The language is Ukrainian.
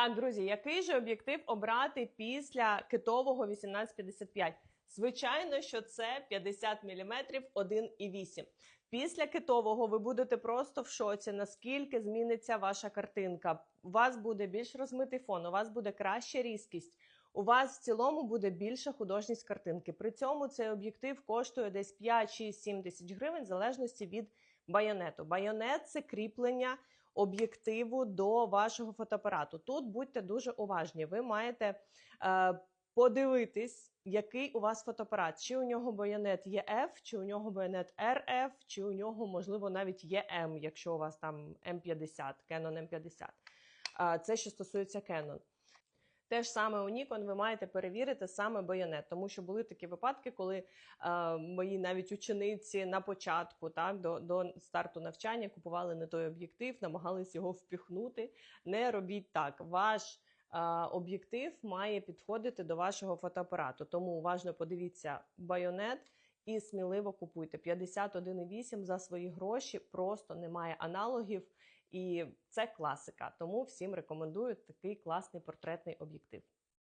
Так, друзі, який же об'єктив обрати після китового 1855? Звичайно, що це 50 мм 1,8. Після китового ви будете просто в шоці, наскільки зміниться ваша картинка. У вас буде більш розмитий фон, у вас буде краща різкість. У вас в цілому буде більша художність картинки. При цьому цей об'єктив коштує десь 5, 6, 7 тисяч гривень, в залежності від байонету. Байонет це кріплення об'єктиву до вашого фотоапарату. Тут будьте дуже уважні. Ви маєте е, подивитись, який у вас фотоапарат. Чи у нього байонет є F, чи у нього байонет RF, чи у нього, можливо, навіть є якщо у вас там M50, Canon M50. Е, це що стосується Canon. Те ж саме у Nikon ви маєте перевірити саме байонет, тому що були такі випадки, коли е, мої навіть учениці на початку, так до, до старту навчання купували не той об'єктив, намагались його впіхнути. Не робіть так. Ваш е, об'єктив має підходити до вашого фотоапарату. Тому уважно подивіться байонет. І сміливо купуйте 51,8 за свої гроші, просто немає аналогів. І це класика. Тому всім рекомендую такий класний портретний об'єктив.